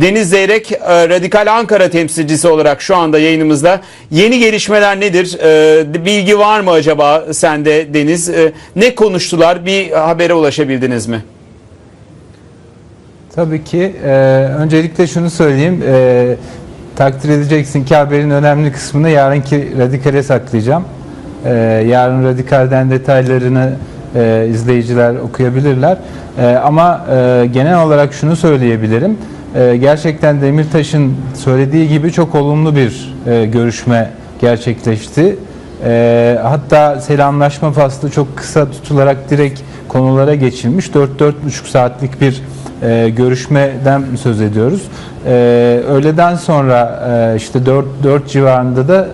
Deniz Zeyrek, e, Radikal Ankara temsilcisi olarak şu anda yayınımızda. Yeni gelişmeler nedir? E, Bilgi var mı acaba sende Deniz? E, Ne konuştular? Bir habere ulaşabildiniz mi? Tabii ki. Ee, öncelikle şunu söyleyeyim. Takdir edeceksin ki haberin önemli kısmını yarınki Radikal'e saklayacağım. Yarın Radikal'den detaylarını izleyiciler okuyabilirler. Ama genel olarak şunu söyleyebilirim. Ee, gerçekten Demirtaş'ın söylediği gibi çok olumlu bir e, görüşme gerçekleşti. Ee, hatta selamlaşma faslı çok kısa tutularak direkt konulara geçilmiş. 4-4,5 saatlik bir e, görüşmeden söz ediyoruz. E, öğleden sonra e, işte 4, 4 civarında da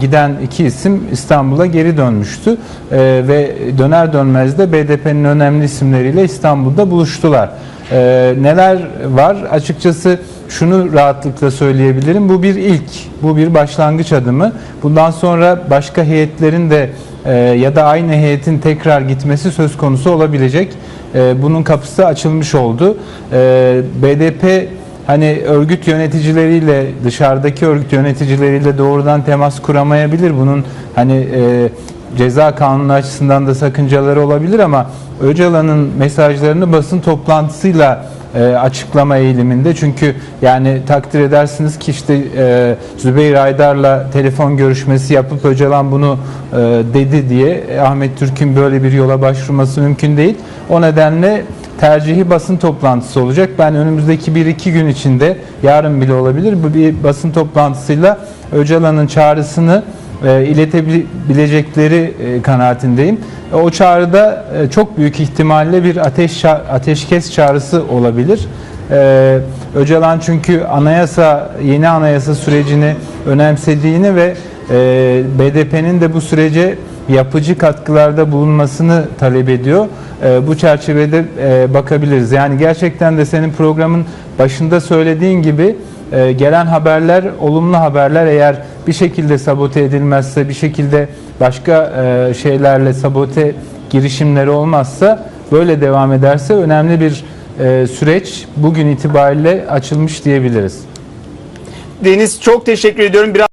giden iki isim İstanbul'a geri dönmüştü. Ve döner dönmez de BDP'nin önemli isimleriyle İstanbul'da buluştular. E, neler var? Açıkçası şunu rahatlıkla söyleyebilirim. Bu bir ilk, bu bir başlangıç adımı. Bundan sonra başka heyetlerin de e, ya da aynı heyetin tekrar gitmesi söz konusu olabilecek. E, bunun kapısı açılmış oldu. E, BDP hani örgüt yöneticileriyle dışarıdaki örgüt yöneticileriyle doğrudan temas kuramayabilir. Bunun hani e, ceza kanunu açısından da sakıncaları olabilir ama Öcalan'ın mesajlarını basın toplantısıyla e, açıklama eğiliminde. Çünkü yani takdir edersiniz ki işte e, Zübeyir Aydar'la telefon görüşmesi yapıp Öcalan bunu e, dedi diye e, Ahmet Türk'ün böyle bir yola başvurması mümkün değil. O nedenle tercihi basın toplantısı olacak. Ben önümüzdeki 1-2 gün içinde yarın bile olabilir bu bir basın toplantısıyla Öcalan'ın çağrısını iletebilecekleri e, kanaatindeyim. E, O çağrıda e, çok büyük ihtimalle bir ateş ateşkes çağrısı olabilir. E, Öcalan çünkü anayasa yeni anayasa sürecini önemsediğini ve e, BDP'nin de bu sürece yapıcı katkılarda bulunmasını talep ediyor. E, bu çerçevede e, bakabiliriz. Yani gerçekten de senin programın başında söylediğin gibi e, gelen haberler olumlu haberler eğer bir şekilde sabote edilmezse bir şekilde başka e, şeylerle sabote girişimleri olmazsa böyle devam ederse önemli bir e, süreç bugün itibariyle açılmış diyebiliriz. Deniz çok teşekkür ediyorum. Biraz